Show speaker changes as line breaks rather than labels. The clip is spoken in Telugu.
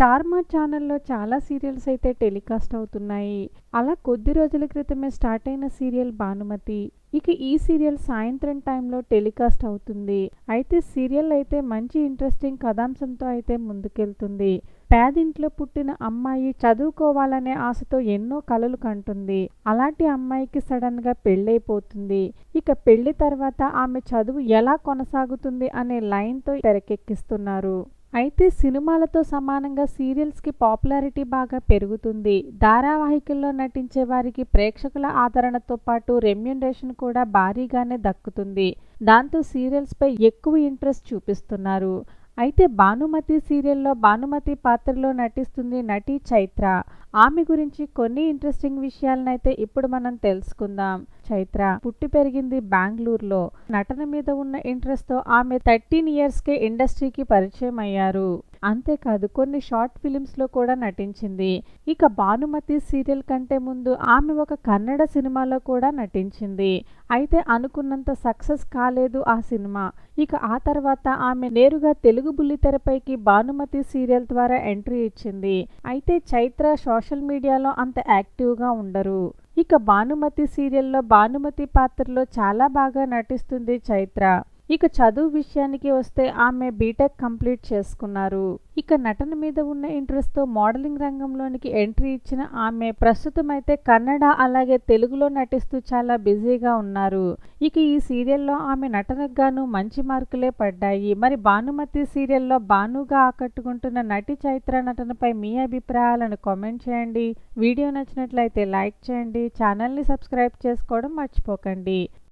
స్టార్ మా ఛానల్లో చాలా సీరియల్స్ అయితే టెలికాస్ట్ అవుతున్నాయి. అలా కొద్ది రోజుల క్రితమే స్టార్ట్ అయిన సీరియల్ భానుమతి. ఇక ఈ సీరియల్ సాయంత్రం టైంలో టెలికాస్ట్ అవుతుంది. అయితే సీరియల్ అయితే మంచి ఇంట్రెస్టింగ్ కథాంశంతో అయితే ముందుకెళ్తుంది. పేదింట్లో పుట్టిన అమ్మాయి చదువుకోవాలనే ఆశతో ఎన్నో కలలు కంటుంది. అలాంటి అమ్మాయికి సడన్గా పెళ్ళైపోతుంది. ఇక పెళ్ళి తర్వాత ఆమె చదువు ఎలా కొనసాగుతుంది అనే లైన్తో తెరకెక్కిస్తున్నారు. అయితే సినిమాలతో సమానంగా సీరియల్స్కి పాపులారిటీ బాగా పెరుగుతుంది. ధారావాహికల్లో నటించే వారికి ప్రేక్షకుల ఆదరణతో పాటు రెమ్యునరేషన్ కూడా భారీగానే దక్కుతుంది. దాంతో సీరియల్స్పై ఎక్కువ ఇంట్రెస్ట్ చూపిస్తున్నారు. అయితే భానుమతి సీరియల్లో భానుమతి పాత్రలో నటిస్తుంది నటి చైత్ర. ఆమె గురించి కొన్ని ఇంట్రెస్టింగ్ విషయాలనైతే ఇప్పుడు మనం తెలుసుకుందాం. చైత్ర పుట్టి పెరిగింది బెంగళూరులో. నటన మీద ఉన్న ఇంట్రెస్ట్తో ఆమె థర్టీన్ ఇయర్స్కే ఇండస్ట్రీకి పరిచయం అయ్యారు. అంతేకాదు కొన్ని షార్ట్ ఫిలిమ్స్లో కూడా నటించింది. ఇక భానుమతి సీరియల్ కంటే ముందు ఆమె ఒక కన్నడ సినిమాలో కూడా నటించింది. అయితే అనుకున్నంత సక్సెస్ కాలేదు ఆ సినిమా. ఇక ఆ తర్వాత ఆమె నేరుగా తెలుగు బుల్లితెరపైకి భానుమతి సీరియల్ ద్వారా ఎంట్రీ ఇచ్చింది. అయితే చైత్ర సోషల్ మీడియాలో అంత యాక్టివ్గా ఉండరు. ఇక భానుమతి సీరియల్లో భానుమతి పాత్రలో చాలా బాగా నటిస్తుంది చైత్ర. ఇక చదువు విషయానికి వస్తే ఆమె బీటెక్ కంప్లీట్ చేసుకున్నారు. ఇక నటన మీద ఉన్న ఇంట్రెస్ట్తో మోడలింగ్ రంగంలోనికి ఎంట్రీ ఇచ్చిన ఆమె ప్రస్తుతం అయితే కన్నడ అలాగే తెలుగులో నటిస్తూ చాలా బిజీగా ఉన్నారు. ఇక ఈ సీరియల్లో ఆమె నటనకు గాను మంచి మార్కులే పడ్డాయి. మరి భానుమతి సీరియల్లో భానుగా ఆకట్టుకుంటున్న నటి చైత్ర నటనపై మీ అభిప్రాయాలను కామెంట్ చేయండి. వీడియో నచ్చినట్లయితే లైక్ చేయండి. ఛానల్ని సబ్స్క్రైబ్ చేసుకోవడం మర్చిపోకండి.